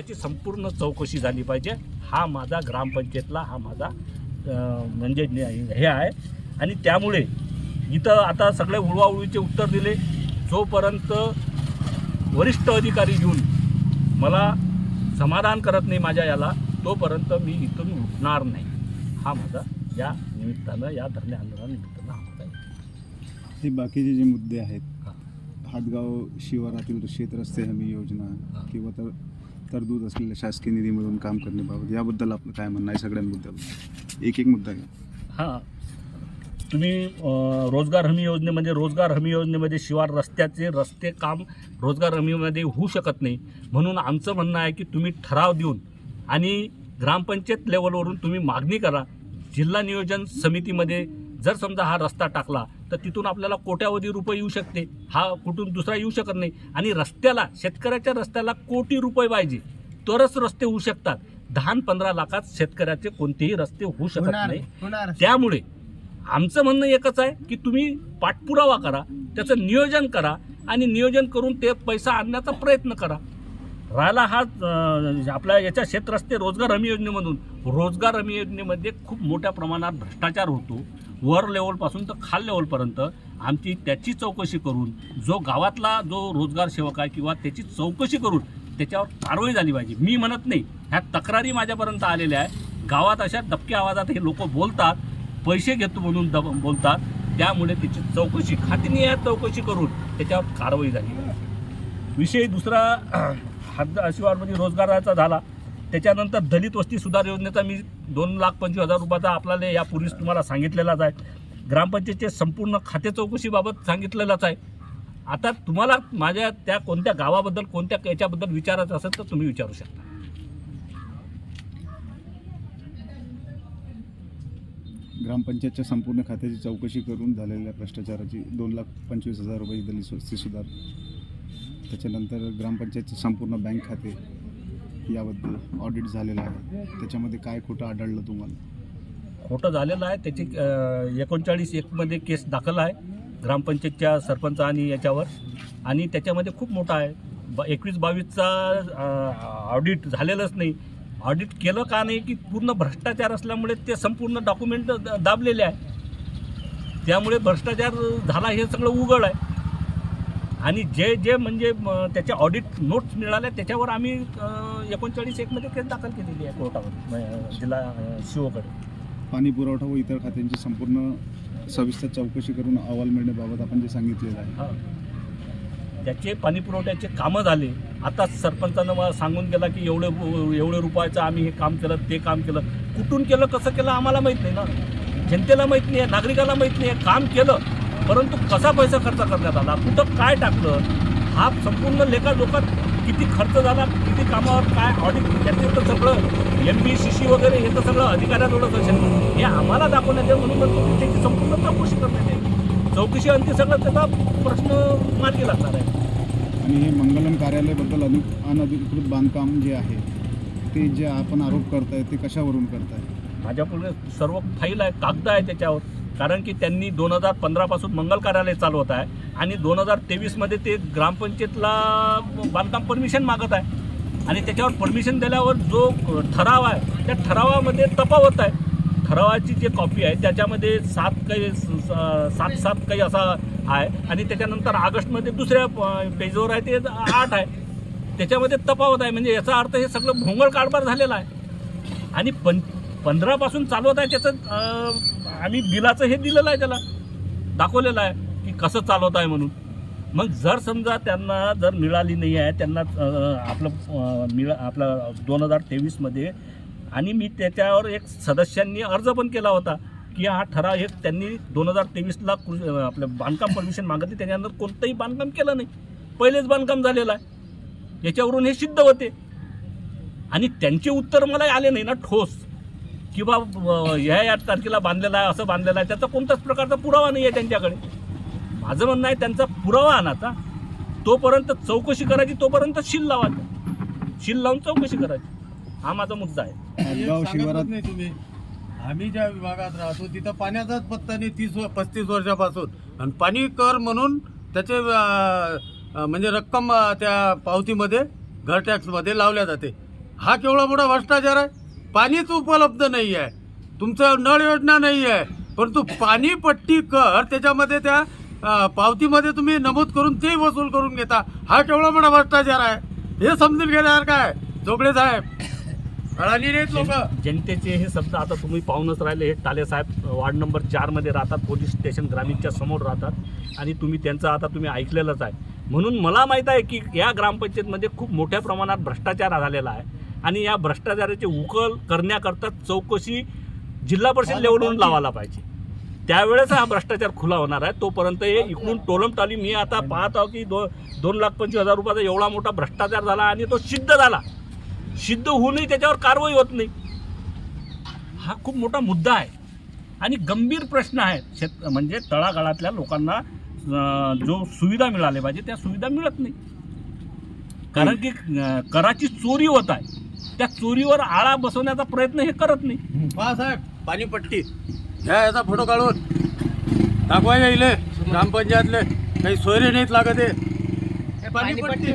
त्याची संपूर्ण चौकशी झाली पाहिजे हा माझा ग्रामपंचायतला हा माझा म्हणजे हे आहे आणि त्यामुळे इथं आता सगळे उळवाउळवीचे उत्तर दिले जोपर्यंत वरिष्ठ अधिकारी येऊन मला समाधान करत नाही माझ्या याला तोपर्यंत मी इथून उठणार नाही हा माझा या निमित्तानं या धरणे आंदोलनानिमित्तानं हा माझा. हे बाकीचे जे मुद्दे आहेत. हातगाव शिवारातील शेत रस्ते हमी योजना. किंवा तर तरतूद असलेल्या शासकीय निधीमधून काम करण्याबाबत याबद्दल आपलं काय म्हणणं आहे? सगळ्यांबद्दल. एक एक मुद्दा घ्या. हां. तुम्ही रोजगार हमी योजनेमध्ये म्हणजे रोजगार हमी योजनेमध्ये शिवार रस्त्याचे रस्ते काम रोजगार हमीमध्ये होऊ शकत नाही. म्हणून आमचं म्हणणं आहे की तुम्ही ठराव देऊन आणि ग्रामपंचायत लेवलवरून तुम्ही मागणी करा. जिल्हा नियोजन समितीमध्ये जर समजा हा रस्ता टाकला तर तिथून आपल्याला कोट्यावधी रुपये येऊ शकते. हा कुठून दुसरा येऊ शकत नाही. आणि रस्त्याला शेतकऱ्याच्या रस्त्याला कोटी रुपये पाहिजे. तरच रस्ते होऊ शकतात. दहा पंधरा लाखात शेतकऱ्याचे कोणतेही रस्ते होऊ शकत नाही. त्यामुळे आमचं म्हणणं एकच आहे की तुम्ही पाठपुरावा करा त्याचं नियोजन करा आणि नियोजन करून ते पैसा आणण्याचा प्रयत्न करा. राहिला हा आपल्या याच्या शेतरस्ते रोजगार हमी योजनेमधून. रोजगार हमी योजनेमध्ये खूप मोठ्या प्रमाणात भ्रष्टाचार होतो. वर लेवलपासून तर खाल लेवलपर्यंत आमची त्याची चौकशी करून जो गावातला जो रोजगार सेवक आहे किंवा त्याची चौकशी करून त्याच्यावर कारवाई झाली पाहिजे. मी म्हणत नाही ह्या तक्रारी माझ्यापर्यंत आलेल्या आहे गावात अशा दबक्या आवाजात हे लोक बोलतात पैसे घेतो म्हणून दब बोलतात. त्यामुळे त्याची चौकशी खात्रीने चौकशी करून त्याच्यावर कारवाई झाली. विषय दुसरा हद्द शिवारमध्ये रोजगाराचा झाला त्याच्यानंतर दलित वस्ती सुधार योजनेचा मी दोन लाख पंचवीस हजार रुपयाचा आपल्याला यापूर्वीच तुम्हाला सांगितलेलाच आहे. ग्रामपंचायतचे संपूर्ण खाते चौकशीबाबत सांगितलेलंच आहे. आता तुम्हाला माझ्या त्या कोणत्या गावाबद्दल कोणत्या याच्याबद्दल विचारायचं असेल तर तुम्ही विचारू शकता. ग्रामपंचायतच्या संपूर्ण खात्याची चौकशी करून झालेल्या भ्रष्टाचाराची दोन लाख पंचवीस हजार रुपये दलित वस्ती सुधार त्याच्यानंतर ग्रामपंचायतचे संपूर्ण बँक खाते याबद्दल ऑडिट झालेलं आहे. त्याच्यामध्ये काय खोटं आढळलं तुम्हाला? खोटं झालेलं आहे. त्याची एकोणचाळीस एकमध्ये केस दाखल आहे ग्रामपंचायतच्या सरपंच आणि याच्यावर. आणि त्याच्यामध्ये खूप मोठा आहे. ब एकवीस बावीसचा ऑडिट झालेलंच नाही. ऑडिट केलं का नाही की पूर्ण भ्रष्टाचार असल्यामुळे ते संपूर्ण डॉक्युमेंट दाबलेले आहे. त्यामुळे भ्रष्टाचार झाला हे सगळं उघड आहे. आणि जे जे म्हणजे म, त्याचे ऑडिट नोट्स मिळाल्या त्याच्यावर आम्ही एकोणचाळीस एकमध्ये केस दाखल केलेली आहे कोर्टावर जिल्हा शिवकडे पाणी पुरवठा व इतर खात्यांची संपूर्ण सविस्तर चौकशी करून अहवाल मिळण्याबाबत आपण जे सांगितलेलं आहे. हा. त्याचे पाणी पुरवठ्याचे कामं झाले. आता सरपंचानं मला सांगून गेला की एवढे एवढे रुपयाचं आम्ही हे काम केलं ते काम केलं. कुठून केलं कसं केलं आम्हाला माहीत नाही ना. जनतेला माहीत नाही आहे नागरिकाला माहीत नाही आहे काम केलं. परंतु कसा पैसा खर्च करण्यात आला? कुठं काय टाकलं? हा संपूर्ण लेखाजोखात किती खर्च झाला? किती कामावर काय ऑडिट त्याचे तर सगळं? एम बी सी सी वगैरे हे तर सगळं अधिकाऱ्याजवळच असेल. हे आम्हाला दाखवण्यात येईल म्हणून म्हणतो त्याची संपूर्ण चौकशी करण्यात येईल चौकशी अंती सगळं त्याचा प्रश्न मार्गी लागणार आहे. आणि हे मंगलम कार्यालयाबद्दल अनु अनधिकृत बांधकाम जे आहे ते जे आपण आरोप करताय ते कशावरून करताय? माझ्याकडे सर्व फाईल आहे कागद आहे त्याच्यावर. कारण की त्यांनी दोन हजार पंधरापासून मंगल कार्यालय चालवत आहे आणि दोन हजार तेवीसमध्ये ते ग्रामपंचायतला बांधकाम परमिशन मागत आहे. आणि त्याच्यावर परमिशन दिल्यावर जो ठराव आहे त्या ठरावामध्ये तपावत आहे. ठरावाची जी कॉपी आहे त्याच्यामध्ये सात काही सात सात काही असा आहे. आणि त्याच्यानंतर ऑगस्टमध्ये दुसऱ्या प- पेजवर आहे ते आठ आहे. त्याच्यामध्ये तपावत आहे. म्हणजे याचा अर्थ हे सगळं भोंगळ कारभार झालेला आहे. आणि पं पंधरापासून चालवत आहे त्याचं आम्ही बिलाचं हे दिलेलं आहे त्याला. दाखवलेलं आहे की कसं चालवत आहे म्हणून. मग जर समजा त्यांना जर मिळाली नाही आहे त्यांना आपलं मिळा आपलं दोन हजार तेवीसमध्ये आणि मी त्याच्यावर एक सदस्यांनी अर्ज पण केला होता की हा ठराव एक त्यांनी दोन हजार तेवीसला कृ- आपलं बांधकाम परमिशन मागितली त्याच्यानंतर कोणतंही बांधकाम केलं नाही. पहिलेच बांधकाम झालेलं आहे. याच्यावरून हे सिद्ध होते. आणि त्यांचे उत्तर मला आले नाही ना ठोस. किंवा ह्या या तारखेला बांधलेला आहे असं बांधलेलं आहे त्याचा कोणताच प्रकारचा पुरावा नाही आहे त्यांच्याकडे. माझं म्हणणं आहे त्यांचा पुरावा आणायचा तोपर्यंत चौकशी करायची तोपर्यंत शिल लावायचं शिल लावून चौकशी करायची. हा माझा मुद्दा आहे. तुम्ही. आम्ही ज्या विभागात राहतो तिथं पाण्याचाच पत्ता नाही तीस व- पस्तीस वर्षापासून. आणि पाणी कर म्हणून त्याचे म्हणजे रक्कम त्या पावतीमध्ये घर टॅक्समध्ये लावल्या जाते. हा केवढा मोठा भ्रष्टाचार आहे? पाणीच उपलब्ध नाही आहे तुमचं नळ योजना नाही आहे परंतु पाणी पट्टी कर त्याच्यामध्ये त्या पावतीमध्ये तुम्ही नमूद करून ते वसूल करून घेता. हा केवढा मोठा भ्रष्टाचार आहे. हे समजून घेण्यासारखं आहे जोगडे साहेब. जनतेचे हे शब्द आता तुम्ही पाहूनच राहिले. हे टाले साहेब वार्ड नंबर चारमध्ये राहतात पोलीस स्टेशन ग्रामीणच्या समोर राहतात. आणि तुम्ही त्यांचं आता तुम्ही ऐकलेलंच आहे. म्हणून मला माहीत आहे की या ग्रामपंचायतमध्ये खूप मोठ्या प्रमाणात भ्रष्टाचार झालेला आहे. आणि या भ्रष्टाचाराचे उकल करण्याकरता चौकशी जिल्हा परिषद लेवलवरून लावायला पाहिजे. त्यावेळेस हा भ्रष्टाचार खुला होणार आहे. तोपर्यंत हे इकडून टोलम टाली. मी आता पाहत आहो की दो दोन लाख पंचवीस हजार रुपयाचा एवढा मोठा भ्रष्टाचार झाला आणि तो सिद्ध झाला. सिद्ध होऊनही त्याच्यावर कारवाई होत नाही. हा खूप मोठा मुद्दा आहे. आणि गंभीर प्रश्न आहे शेत म्हणजे तळागाळातल्या लोकांना जो सुविधा मिळाल्या पाहिजे त्या सुविधा मिळत नाही. कारण की कराची चोरी होत आहे. त्या चोरीवर आळा बसवण्याचा प्रयत्न हे करत नाही. साहेब पाणीपट्टी घ्या याचा फोटो काढून. दाखवा येईल ग्रामपंचायतले. काही सोयरे नाहीत लागत आहे पाणीपट्टी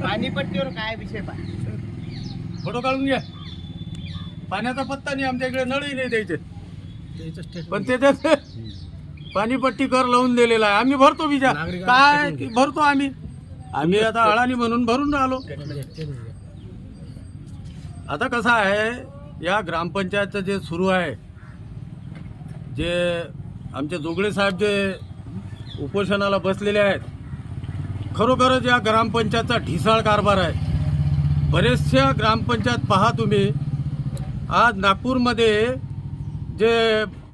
पाणीपट्टीवर काय विषय पा फोटो काढून घ्या. पाण्याचा पत्ता नाही आमच्या इकडे नळही नाही द्यायचे. पण त्याच्यात पाणीपट्टी कर लावून दिलेला आहे. आम्ही भरतो विजा. काय की भरतो आम्ही? आम्ही आता अळाणी म्हणून भरून राहिलो. आता कसं आहे या ग्रामपंचायतचं जे सुरू आहे जे आमचे जोगळे साहेब जे उपोषणाला बसलेले आहेत खरोखरच या ग्रामपंचायतचा ढिसाळ कारभार आहे. बरेचशा ग्रामपंचायत पहा तुम्ही आज नागपूरमध्ये जे